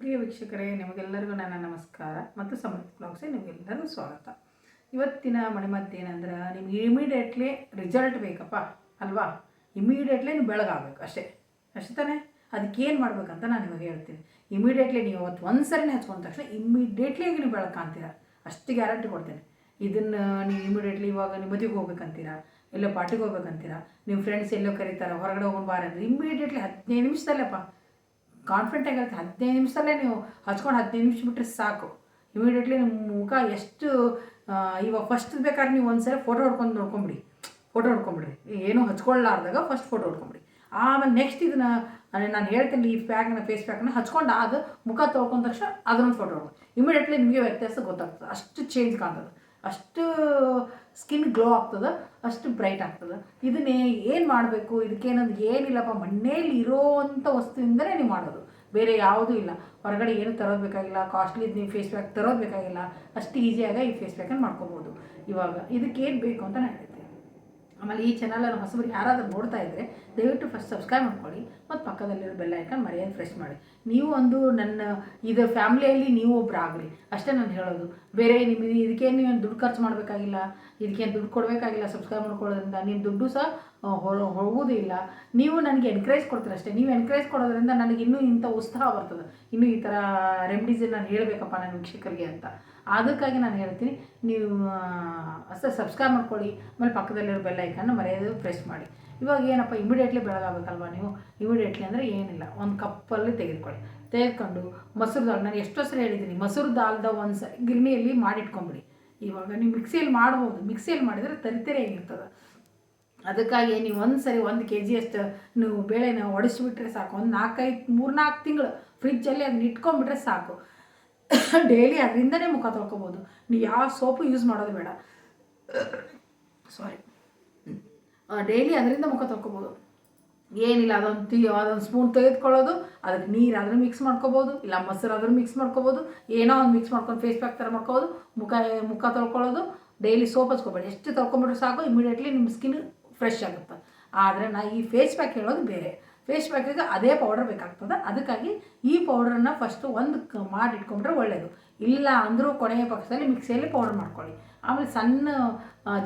ಪ್ರಿಯ ವೀಕ್ಷಕರೇ, ನಿಮಗೆಲ್ಲರಿಗೂ ನನ್ನ ನಮಸ್ಕಾರ ಮತ್ತು ಸಮೃದ್ಧಿ ಬ್ಲಾಗ್ಸೆ ನಿಮಗೆಲ್ಲರಿಗೂ ಸ್ವಾಗತ. ಇವತ್ತಿನ ಮನೆಮದ್ದು ಏನಂದ್ರೆ, ನಿಮ್ಗೆ ಇಮಿಡಿಯೇಟ್ಲಿ ರಿಸಲ್ಟ್ ಬೇಕಪ್ಪ, ಅಲ್ವಾ? ಇಮಿಡಿಯೇಟ್ಲಿ ನೀವು ಬೆಳಗಾಗಬೇಕು, ಅಷ್ಟೇ. ಅಷ್ಟೇ ತಾನೇ? ಅದಕ್ಕೇನು ಮಾಡ್ಬೇಕಂತ ನಾನು ನಿಮಗೆ ಹೇಳ್ತೀನಿ. ಇಮಿಡಿಯೇಟ್ಲಿ ನೀವು ಅವತ್ತು ಒಂದು ಸರಿನೇ ಹಚ್ಕೊಂಡ ತಕ್ಷಣ ಇಮಿಡಿಯೇಟ್ಲಿ ನೀವು ಬೆಳಕು ಕಾಣ್ತೀರ. ಅಷ್ಟು ಗ್ಯಾರಂಟಿ ಕೊಡ್ತೇನೆ. ಇದನ್ನು ನೀವು ಇಮಿಡಿಯೇಟ್ಲಿ ಇವಾಗ ನೀವು ಮದುವೆಗೆ ಹೋಗ್ಬೇಕಂತೀರ? ಎಲ್ಲೋ ಪಾರ್ಟಿಗೆ ಹೋಗ್ಬೇಕಂತೀರ? ನಿಮ್ಮ ಫ್ರೆಂಡ್ಸ್ ಎಲ್ಲೋ ಕರೀತಾರೆ, ಹೊರಗಡೆ ಹೋಗೋಣ ಬಾರ ಅಂದರೆ ಇಮಿಡಿಯೇಟ್ಲಿ ಹದಿನೈದು ನಿಮಿಷದಲ್ಲಪ್ಪ ಕಾನ್ಫಿಡೆಂಟ್ ಆಗಿರುತ್ತೆ ಹದಿನೈದು ನಿಮಿಷದಲ್ಲೇ ನೀವು ಹಚ್ಕೊಂಡು ಹದಿನೈದು ನಿಮಿಷ ಬಿಟ್ಟರೆ ಸಾಕು. ಇಮಿಡಿಯೇಟ್ಲಿ ನಿಮ್ಮ ಮುಖ ಎಷ್ಟು ಇವಾಗ ಫಸ್ಟ್ ಬೇಕಾದ್ರೆ ನೀವು ಒಂದು ಸಲ ಫೋಟೋ ಹೊಡ್ಕೊಂಡು ನೋಡ್ಕೊಂಬಿಡಿ. ಫೋಟೋ ಹೊಡ್ಕೊಂಬಿಡ್ರಿ. ಏನೂ ಹಚ್ಕೊಳ್ಳಾರ್ದಾಗ ಫಸ್ಟ್ ಫೋಟೋ ಹೊಡ್ಕೊಂಬಿಡಿ. ಆಮೇಲೆ ನೆಕ್ಸ್ಟ್ ಇದನ್ನ ನಾನು ಹೇಳ್ತೀನಿ ಈ ಪ್ಯಾಕ್ನ ಫೇಸ್ ಪ್ಯಾಕ್ನ ಹಚ್ಕೊಂಡು ಅದು ಮುಖ ತೊಳ್ಕೊಂಡ ತಕ್ಷಣ ಅದನ್ನೊಂದು ಫೋಟೋ ಹೊಡ್ಕೊಂಡು. ಇಮಿಡಿಯೇಟ್ಲಿ ನಿಮಗೆ ವ್ಯತ್ಯಾಸ ಗೊತ್ತಾಗ್ತದೆ. ಅಷ್ಟು ಚೇಂಜ್ ಕಾಣ್ತದೆ. ಅಷ್ಟು ಸ್ಕಿನ್ ಗ್ಲೋ ಆಗ್ತದೆ, ಅಷ್ಟು ಬ್ರೈಟ್ ಆಗ್ತದೆ. ಇದನ್ನೇ ಏನು ಮಾಡಬೇಕು? ಇದಕ್ಕೇನೊಂದು ಏನಿಲ್ಲಪ್ಪ ಮನೇಲಿ ಇರೋವಂಥ ವಸ್ತುವಿಂದಲೇ ನೀವು ಮಾಡೋದು. ಬೇರೆ ಯಾವುದೂ ಇಲ್ಲ. ಹೊರಗಡೆ ಏನು ತರೋದು ಬೇಕಾಗಿಲ್ಲ ಕಾಸ್ಟ್ಲಿ ನೀವು ಫೇಸ್ ಪ್ಯಾಕ್ ತರೋದು ಬೇಕಾಗಿಲ್ಲ. ಅಷ್ಟು ಈಸಿಯಾಗಿ ಈ ಫೇಸ್ ಪ್ಯಾಕನ್ನು ಮಾಡ್ಕೋಬೋದು. ಇವಾಗ ಇದಕ್ಕೆ ಏನು ಬೇಕು ಅಂತ ನಾನು ಹೇಳ್ತೀನಿ. ಆಮೇಲೆ ಈ ಚಾನಲನ್ನು ಹೊಸಬರು ಯಾರಾದರೂ ನೋಡ್ತಾ ಇದ್ದರೆ ದಯವಿಟ್ಟು ಫಸ್ಟ್ ಸಬ್ಸ್ಕ್ರೈಬ್ ಮಾಡ್ಕೊಳ್ಳಿ, ಮತ್ತು ಪಕ್ಕದಲ್ಲಿರೋ ಬೆಲ್ಲ ಐಕನ್ ಮರೆಯೋದು ಫ್ರೆಶ್ ಮಾಡಿ. ನೀವು ಒಂದು ನನ್ನ, ಇದು ಫ್ಯಾಮ್ಲಿಯಲ್ಲಿ ನೀವು ಒಬ್ಬರಾಗಲಿ ಅಷ್ಟೇ ನಾನು ಹೇಳೋದು. ಬೇರೆ ನಿಮಗೆ ಇದಕ್ಕೇನು ದುಡ್ಡು ಖರ್ಚು ಮಾಡಬೇಕಾಗಿಲ್ಲ? ಇದಕ್ಕೇನು ದುಡ್ಡು ಕೊಡಬೇಕಾಗಿಲ್ಲ ಸಬ್ಸ್ಕ್ರೈಬ್ ಮಾಡ್ಕೊಳ್ಳೋದ್ರಿಂದ. ನಿಮ್ಮ ದುಡ್ಡು ಸಹ ಹೋಗೋದಿಲ್ಲ ನೀವು ನನಗೆ ಎನ್ಕರೇಜ್ ಕೊಡ್ತೀರ ಅಷ್ಟೇ. ನೀವು ಎನ್ಕರೇಜ್ ಕೊಡೋದ್ರಿಂದ ನನಗೆ ಇನ್ನೂ ಇಂಥ ಉತ್ಸಾಹ ಬರ್ತದೆ. ಇನ್ನೂ ಈ ಥರ ರೆಮಿಡೀಸ್ ನಾನು ಹೇಳಬೇಕಪ್ಪ ನನ್ನ ವೀಕ್ಷಕರಿಗೆ ಅಂತ. ಅದಕ್ಕಾಗಿ ನಾನು ಹೇಳ್ತೀನಿ, ನೀವು ಅಷ್ಟೇ ಸಬ್ಸ್ಕ್ರೈಬ್ ಮಾಡ್ಕೊಳ್ಳಿ. ಆಮೇಲೆ ಪಕ್ಕದಲ್ಲಿರೋ ಬೆಲ್ ಐಕನ್ನು ಮರೆಯೋದು ಪ್ರೆಸ್ ಮಾಡಿ. ಇವಾಗ ಏನಪ್ಪ ಇಮಿಡಿಯೇಟ್ಲಿ ಬೆಳಗಾಗಬೇಕಲ್ವ ನೀವು? ಇಮಿಡಿಯೇಟ್ಲಿ ಅಂದರೆ ಏನಿಲ್ಲ. ಒಂದು ಕಪ್ಪಲ್ಲಿ ತೆಗೆದುಕೊಳ್ಳಿ. ತೆಗೆದುಕೊಂಡು, ಮೊಸರು ದಾಲ್, ನಾನು ಎಷ್ಟೋ ಸರಿ ಹೇಳಿದ್ದೀನಿ, ಮೊಸರು ದಾಲ್ದ ಒಂದು ಸ ಗಿರಣಿಯಲ್ಲಿ ಮಾಡಿಟ್ಕೊಂಬಿಡಿ. ಇವಾಗ ನೀವು ಮಿಕ್ಸಿಯಲ್ಲಿ ಮಾಡ್ಬೋದು. ಮಿಕ್ಸಿಯಲ್ಲಿ ಮಾಡಿದರೆ ತರಿತರಿಯಾಗಿರ್ತದೆ ಅದಕ್ಕಾಗಿ ನೀವು ಒಂದು ಸರಿ ಒಂದು ಕೆ ಜಿಯಷ್ಟು ನೀವು ಬೇಳೆನ ಒಡಿಸ್ಬಿಟ್ರೆ ಸಾಕು. ಒಂದು ನಾಲ್ಕೈದು ಮೂರು ನಾಲ್ಕು ತಿಂಗಳು ಫ್ರಿಜ್ಜಲ್ಲಿ ಅದನ್ನ ಇಟ್ಕೊಂಡ್ಬಿಟ್ರೆ ಸಾಕು. ಡೈಲಿ ಅದರಿಂದನೇ ಮುಖ ತೊಳ್ಕೊಬೋದು. ನೀವು ಯಾವ ಸೋಪು ಯೂಸ್ ಮಾಡೋದು ಬೇಡ. ಸಾರಿ ಡೈಲಿ ಅದರಿಂದ ಮುಖ ತೊಳ್ಕೊಬೋದು. ಏನಿಲ್ಲ, ಅದೊಂದು ತಿ ಅದೊಂದು ಸ್ಪೂನ್ ತೆಗೆದುಕೊಳ್ಳೋದು, ಅದಕ್ಕೆ ನೀರಾದರೂ ಮಿಕ್ಸ್ ಮಾಡ್ಕೋಬೋದು, ಇಲ್ಲ ಮೊಸರಾದರೂ ಮಿಕ್ಸ್ ಮಾಡ್ಕೋಬೋದು, ಏನೋ ಒಂದು ಮಿಕ್ಸ್ ಮಾಡ್ಕೊಂಡು ಫೇಸ್ ಪ್ಯಾಕ್ ಥರ ಮಾಡ್ಕೋಬೋದು, ಮುಖ ಮುಖ ತೊಳ್ಕೊಳ್ಳೋದು ಡೈಲಿ ಸೋಪ್ ಹಚ್ಕೋಬೇಡಿ. ಎಷ್ಟು ತೊಳ್ಕೊಂಬಿಟ್ರೆ ಸಾಕು ಇಮಿಡಿಯೇಟ್ಲಿ ನಿಮ್ಮ ಸ್ಕಿನ್ ಫ್ರೆಶ್ ಆಗುತ್ತೆ. ಆದರೆ ನಾ ಈ ಫೇಸ್ ಪ್ಯಾಕ್ ಹೇಳೋದು ಬೇರೆ. ಫೇಸ್ ಪ್ಯಾಕಿಗೆ ಅದೇ ಪೌಡರ್ ಬೇಕಾಗ್ತದೆ. ಅದಕ್ಕಾಗಿ ಈ ಪೌಡರನ್ನು ಫಸ್ಟು ಒಂದು ಮಾಡಿಟ್ಕೊಂಡ್ರೆ ಮಾಡಿ ಇಟ್ಕೊಂಡ್ರೆ ಒಳ್ಳೆಯದು ಇಲ್ಲ ಅಂದರೂ ಕೊನೆಯ ಪಕ್ಷದಲ್ಲಿ ಮಿಕ್ಸಿಯಲ್ಲಿ ಪೌಡರ್ ಮಾಡ್ಕೊಳ್ಳಿ. ಆಮೇಲೆ ಸಣ್ಣ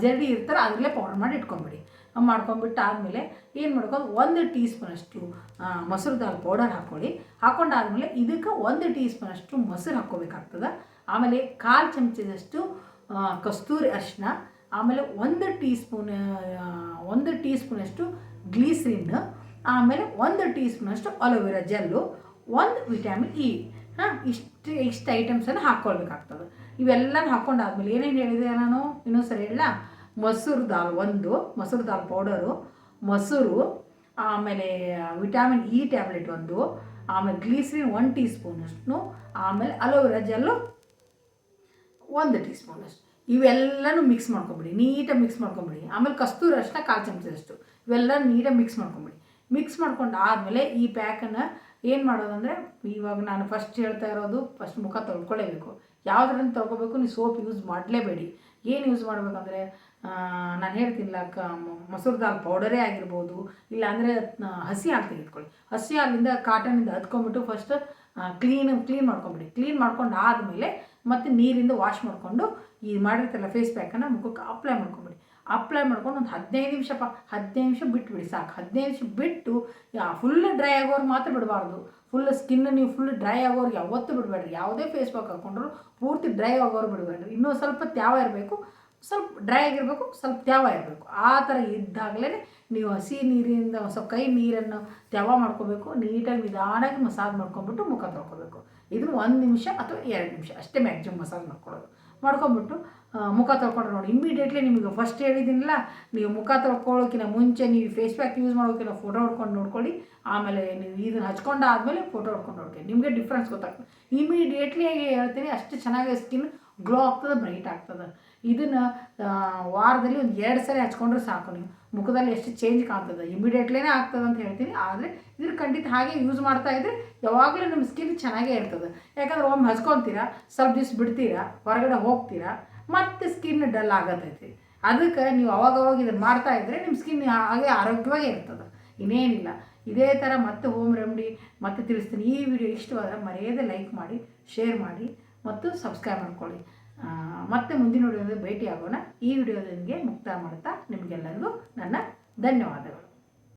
ಜರಡಿ ಇರ್ತಾರೆ, ಅದರಲ್ಲೇ ಪೌಡರ್ ಮಾಡಿ ಇಟ್ಕೊಂಬಿಡಿ. ಮಾಡ್ಕೊಂಬಿಟ್ಟು ಆದಮೇಲೆ ಏನು ಮಾಡ್ಕೊಂಡು ಒಂದು ಟೀ ಸ್ಪೂನಷ್ಟು ಮೊಸರು ದಾಲ್ ಪೌಡರ್ ಹಾಕ್ಕೊಳ್ಳಿ. ಹಾಕೊಂಡಾದ್ಮೇಲೆ ಇದಕ್ಕೆ ಒಂದು ಟೀ ಸ್ಪೂನಷ್ಟು ಮೊಸರು ಹಾಕ್ಕೋಬೇಕಾಗ್ತದೆ. ಆಮೇಲೆ ಕಾಲು ಚಮಚದಷ್ಟು ಕಸ್ತೂರಿ ಅರಿಶಿನ ಆಮೇಲೆ ಒಂದು ಟೀ ಸ್ಪೂನ್ ಒಂದು ಟೀ ಸ್ಪೂನಷ್ಟು ಗ್ಲೀಸ್ರಿನ್, ಆಮೇಲೆ ಒಂದು ಟೀ ಸ್ಪೂನಷ್ಟು ಅಲೋವೆರಾ ಜೆಲ್ಲು, ಒಂದು ವಿಟಮಿನ್ ಇ. ಹಾಂ, ಇಷ್ಟು ಇಷ್ಟು ಐಟಮ್ಸನ್ನು ಹಾಕ್ಕೊಳ್ಬೇಕಾಗ್ತದೆ. ಇವೆಲ್ಲನೂ ಹಾಕ್ಕೊಂಡಾದ್ಮೇಲೆ ಏನೇನು ಹೇಳಿದೆ ನಾನು? ಇನ್ನೊಂದು ಸರಿ ಹೇಳ ಮೊಸರು ದಾಲ್ ಒಂದು, ಮೊಸರು ದಾಲ್ ಪೌಡರು ಮೊಸರು, ಆಮೇಲೆ ವಿಟಮಿನ್ ಇ ಟ್ಯಾಬ್ಲೆಟ್ ಒಂದು, ಆಮೇಲೆ ಗ್ಲೀಸ್ರಿನ್ ಒನ್ ಟೀ ಸ್ಪೂನಷ್ಟು ಆಮೇಲೆ ಅಲೋವೆರಾ ಜೆಲ್ಲು ಒಂದು ಟೀ ಸ್ಪೂನಷ್ಟು ಇವೆಲ್ಲನೂ ಮಿಕ್ಸ್ ಮಾಡ್ಕೊಂಬಿಡಿ ನೀಟಾಗಿ ಮಿಕ್ಸ್ ಮಾಡ್ಕೊಂಬಿಡಿ. ಆಮೇಲೆ ಕಸ್ತೂರಿ ಅಷ್ಟನ್ನ ಕಾಲು ಚಮಚದಷ್ಟು. ಇವೆಲ್ಲ ನೀಟಾಗಿ ಮಿಕ್ಸ್ ಮಾಡ್ಕೊಂಬಿಡಿ. ಮಿಕ್ಸ್ ಮಾಡ್ಕೊಂಡು ಆದಮೇಲೆ ಈ ಪ್ಯಾಕನ್ನು ಏನು ಮಾಡೋದಂದರೆ, ಇವಾಗ ನಾನು ಫಸ್ಟ್ ಹೇಳ್ತಾ ಇರೋದು ಫಸ್ಟ್ ಮುಖ ತೊಳ್ಕೊಳ್ಳೇಬೇಕು. ಯಾವುದ್ರಿಂದ ತೊಳ್ಕೊಬೇಕು ನೀವು ಸೋಪ್ ಯೂಸ್ ಮಾಡಲೇಬೇಡಿ. ಏನು ಯೂಸ್ ಮಾಡಬೇಕಂದ್ರೆ ನಾನು ಹೇಳ್ತೀನಿಲ್ಲ, ಕ ಮೊಸರು ದಾಲ್ ಪೌಡರೇ ಆಗಿರ್ಬೋದು ಇಲ್ಲಾಂದರೆ ಹಸಿ ಹಾಲು ತೆಗೆದುಕೊಳ್ಳಿ. ಹಸಿ ಹಾಲಿಂದ ಕಾಟನಿಂದ ಹತ್ಕೊಂಡ್ಬಿಟ್ಟು ಫಸ್ಟ್ ಕ್ಲೀನ್ ಕ್ಲೀನ್ ಮಾಡ್ಕೊಂಬಿಡಿ. ಕ್ಲೀನ್ ಮಾಡ್ಕೊಂಡು ಆದಮೇಲೆ ಮತ್ತು ನೀರಿಂದ ವಾಶ್ ಮಾಡಿಕೊಂಡು ಈ ಮಾಡಿರ್ತಾರಲ್ಲ ಫೇಸ್ ಪ್ಯಾಕನ್ನು ಮುಖಕ್ಕೆ ಅಪ್ಲೈ ಮಾಡ್ಕೊಂಬಿಡಿ. ಅಪ್ಲೈ ಮಾಡ್ಕೊಂಡು ಒಂದು ಹದಿನೈದು ನಿಮಿಷ ಪಾ, ಹದಿನೈದು ನಿಮಿಷ ಬಿಟ್ಬಿಡಿ ಸಾಕು. ಹದಿನೈದು ನಿಮಿಷ ಬಿಟ್ಟು ಫುಲ್ ಡ್ರೈ ಆಗೋರು ಮಾತ್ರ ಬಿಡಬಾರ್ದು. ಫುಲ್ ಸ್ಕಿನ್ ನೀವು ಫುಲ್ ಡ್ರೈ ಆಗೋರು ಯಾವತ್ತೂ ಬಿಡಬೇಡ್ರಿ. ಯಾವುದೇ ಫೇಸ್ ವಾಕ್ ಹಾಕೊಂಡ್ರು ಪೂರ್ತಿ ಡ್ರೈ ಆಗೋರು ಬಿಡಬೇಡ್ರಿ. ಇನ್ನೂ ಸ್ವಲ್ಪ ತ್ಯಾವ ಇರಬೇಕು. ಸ್ವಲ್ಪ ಡ್ರೈ ಆಗಿರಬೇಕು, ಸ್ವಲ್ಪ ತ್ಯಾವ ಇರಬೇಕು. ಆ ಥರ ಇದ್ದಾಗಲೇ ನೀವು ಹಸಿ ನೀರಿಂದ ಒಂದು ಸ್ವಲ್ಪ ಕೈ ನೀರನ್ನು ತ್ಯಾವ ಮಾಡ್ಕೋಬೇಕು. ನೀಟಾಗಿ ನಿಧಾನಾಗಿ ಮಸಾಜ್ ಮಾಡ್ಕೊಂಬಿಟ್ಟು ಮುಖ ತೊಳ್ಕೊಬೇಕು. ಇದನ್ನು ಒಂದು ನಿಮಿಷ ಅಥವಾ ಎರಡು ನಿಮಿಷ ಅಷ್ಟೇ ಮ್ಯಾಕ್ಸಿಮಮ್ ಮಸಾಜ್ ಮಾಡ್ಕೊಳ್ಳೋದು. ಮಾಡ್ಕೊಂಬಿಟ್ಟು ಮುಖ ತೊಳ್ಕೊಂಡ್ರೆ ನೋಡಿ. ಇಮ್ಮಿಡಿಯೇಟ್ಲಿ ನಿಮಗೆ ಫಸ್ಟ್ ಹೇಳಿದ್ದೀನಲ್ಲ, ನೀವು ಮುಖ ತೊಳ್ಕೊಳ್ಳೋಕ್ಕಿಂತ ಮುಂಚೆ ನೀವು ಫೇಸ್ ಪ್ಯಾಕ್ ಯೂಸ್ ಮಾಡೋಕ್ಕಿಂತ ಫೋಟೋ ಹೊಡ್ಕೊಂಡು ನೋಡ್ಕೊಳ್ಳಿ. ಆಮೇಲೆ ನೀವು ಇದನ್ನು ಹಚ್ಕೊಂಡಾದಮೇಲೆ ಫೋಟೋ ಹೊಡ್ಕೊಂಡು ನೋಡ್ಕೊಳ್ಳಿ. ನಿಮಗೆ ಡಿಫ್ರೆನ್ಸ್ ಗೊತ್ತಾಗ್ತದೆ. ಇಮಿಡಿಯೇಟ್ಲಿ ಹೇಳ್ತೀನಿ, ಅಷ್ಟು ಚೆನ್ನಾಗಿ ಸ್ಕಿನ್ ಗ್ಲೋ ಆಗ್ತದೆ ಬ್ರೈಟ್ ಆಗ್ತದೆ. ಇದನ್ನು ವಾರದಲ್ಲಿ ಒಂದು ಎರಡು ಸರಿ ಹಚ್ಕೊಂಡ್ರೆ ಸಾಕು ನೀವು. ಮುಖದಲ್ಲಿ ಎಷ್ಟು ಚೇಂಜ್ ಕಾಣ್ತದೆ. ಇಮಿಡಿಯೇಟ್ಲೇ ಆಗ್ತದೆ ಅಂತ ಹೇಳ್ತೀನಿ. ಆದರೆ ಇದ್ರ ಖಂಡಿತ ಹಾಗೆ ಯೂಸ್ ಮಾಡ್ತಾ ಇದ್ರೆ ಯಾವಾಗಲೂ ನಿಮ್ಮ ಸ್ಕಿನ್ ಚೆನ್ನಾಗೇ ಇರ್ತದೆ. ಯಾಕಂದ್ರೆ ಒಮ್ಮೆ ಹಚ್ಕೊತೀರಾ, ಸ್ವಲ್ಪ ದಿವ್ಸ ಬಿಡ್ತೀರಾ, ಹೊರಗಡೆ ಹೋಗ್ತೀರಾ, ಮತ್ತೆ ಸ್ಕಿನ್ ಡಲ್ ಆಗತೈತಿ. ಅದಕ್ಕೆ ನೀವು ಅವಾಗ ಅವಾಗ ಇದನ್ನು ಮಾಡ್ತಾ ಇದ್ದರೆ ನಿಮ್ಮ ಸ್ಕಿನ್ ಹಾಗೆ ಆರೋಗ್ಯವಾಗೇ ಇರ್ತದೆ. ಇನ್ನೇನಿಲ್ಲ. ಇದೇ ಥರ ಮತ್ತೆ ಹೋಮ್ ರೆಮಿಡಿ ಮತ್ತೆ ತಿಳಿಸ್ತೀನಿ. ಈ ವಿಡಿಯೋ ಇಷ್ಟವಾದರೆ ಮರೆಯದೆ ಲೈಕ್ ಮಾಡಿ ಶೇರ್ ಮಾಡಿ, ಮತ್ತು ಸಬ್ಸ್ಕ್ರೈಬ್ ಮಾಡ್ಕೊಳ್ಳಿ. ಮತ್ತೆ ಮುಂದಿನ ವಿಡಿಯೋದಲ್ಲಿ ಭೇಟಿ ಆಗೋಣ ಈ ವಿಡಿಯೋದೊಂದಿಗೆ ಮುಕ್ತಾಯ ಮಾಡ್ತಾ ನಿಮಗೆಲ್ಲರಿಗೂ ನನ್ನ ಧನ್ಯವಾದಗಳು.